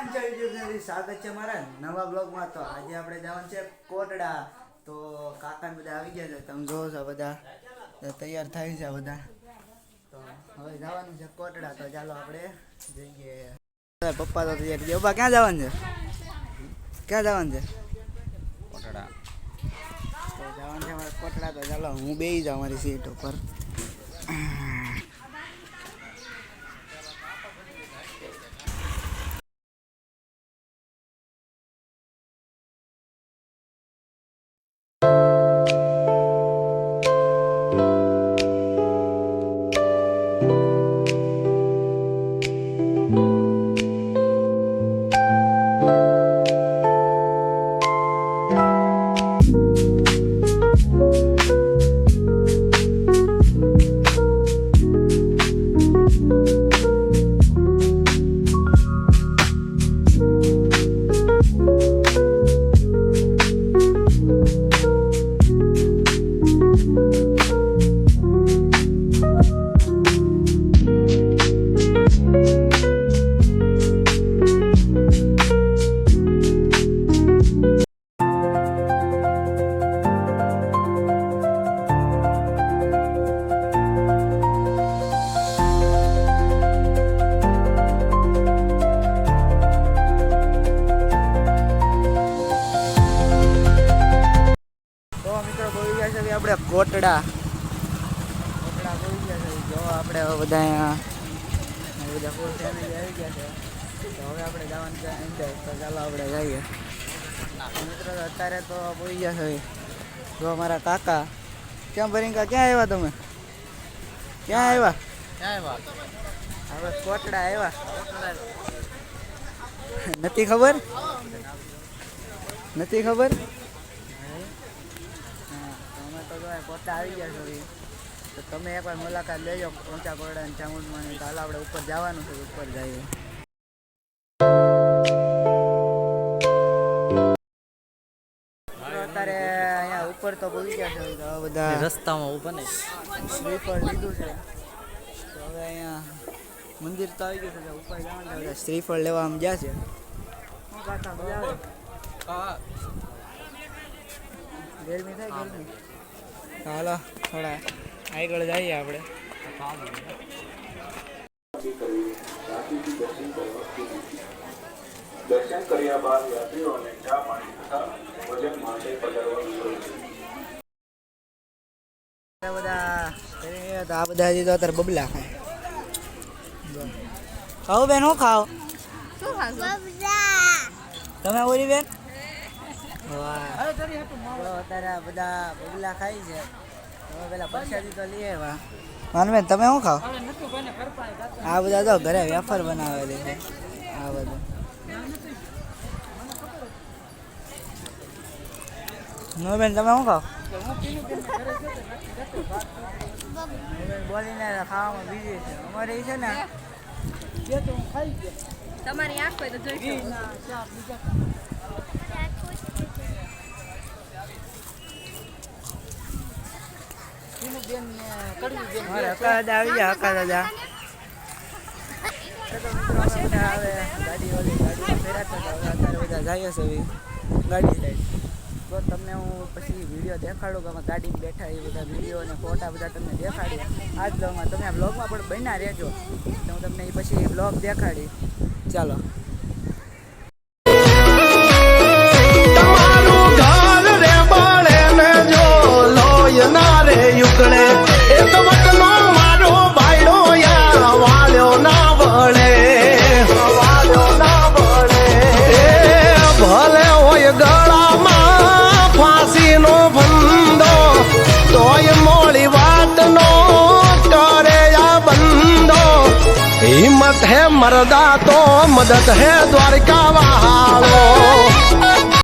કેમ છે. યુટ્યુબ? સ્વાગત છે મારા નવા બ્લોગમાં તો આજે આપણે જવાનું છે કોટડા. તો કાકા બધા આવી ગયા છે. તમે જોવો છો બધા. તૈયાર થાય છે બધા. તો હવે જવાનું છે કોટડા. તો ચાલો આપણે જઈએ. પપ્પા તો તૈયાર ગયા પપ્પા ક્યાં જવાનું છે? ક્યાં જવાનું છે? કોટડા. તો જવાનું છે મારે કોટડા. તો ચાલો હું બેસી જાઉં મારી સીટ ઉપર. આપણે કોટડા કોટડા બોલી ગયા છે. જો આપણે હવે બધા અહીંયા બધા ફૂલ ફેમિલી આવી ગયા છે. તો હવે આપણે જવાનું છે અંદર. તો ચાલો આપણે જઈએ. મિત્રો તો અત્યારે તો બોલી ગયા છે. જો અમારા કાકા. ક્યાં ભરીંકા ક્યાં આવ્યા તમે? ક્યાં આવ્યા? ક્યાં વાત આપણે કોટડા આવ્યા. નથી ખબર નથી ખબર? હા, તો અમે તો જો આ કોટા આવી ગયા છો તો તમે એકવાર મુલાકાત લેજો ઊંચા કોરડા અને ચામુંડમાં હાલ આપણે ઉપર જવાનું છે ઉપર જઈએ. અત્યારે અહીંયા ઉપર તો ભૂલી ગયા છે તો બધા રસ્તામાં ઊભા ને. શ્રીફળ લીધું છે. તો હવે અહીંયા મંદિર તો આવી ગયું છે ઉપર જવાનું શ્રીફળ લેવા આમ ગયા છે. શું કાકા મજા આવે? ગરમી થાય ગરમી. હાલો થોડા આગળ જઈએ આપણે. દર્શન કર્યા બાદ યાત્રીઓને ચા પાણી તથા ભોજન માટે પધારવાનું આ બધા કરી રહ્યા તો આ બધા હજી તો અત્યારે બબલા ખાય. ખાઓ બેન હું ખાઓ તમે ઓરી બેન? અત્યારે બધા બબલા ખાય છે. માનવેન તમે શું ખાઓ આ બધા તો ઘરે વેફર બનાવેલી છે. આ બધું. નોબેન તમે શું ખાવ? બોલીને ખાવામાં બીજી છે. અમારે એ છે ને તમારી આંખ હોય તો જોઈ શકો મારે હકા દાદા આવી ગયા હકા દાદા બધા ગાડી ઓલી ફેરાતા હતા અત્યારે બધા જાય છે ગાડી સાઈડ તો તમને હું પછી વીડિયો દેખાડું કે અમે ગાડી બેઠા એ બધા વીડિયો અને ફોટા બધા તમને દેખાડીએ. આ જ બ્લોગમાં તમે આ બ્લોગમાં પણ બન્યા રહેજો. તો હું તમને એ પછી બ્લોગ દેખાડી ચાલો. મરદા તો મદદ હે દ્વારકા વાળો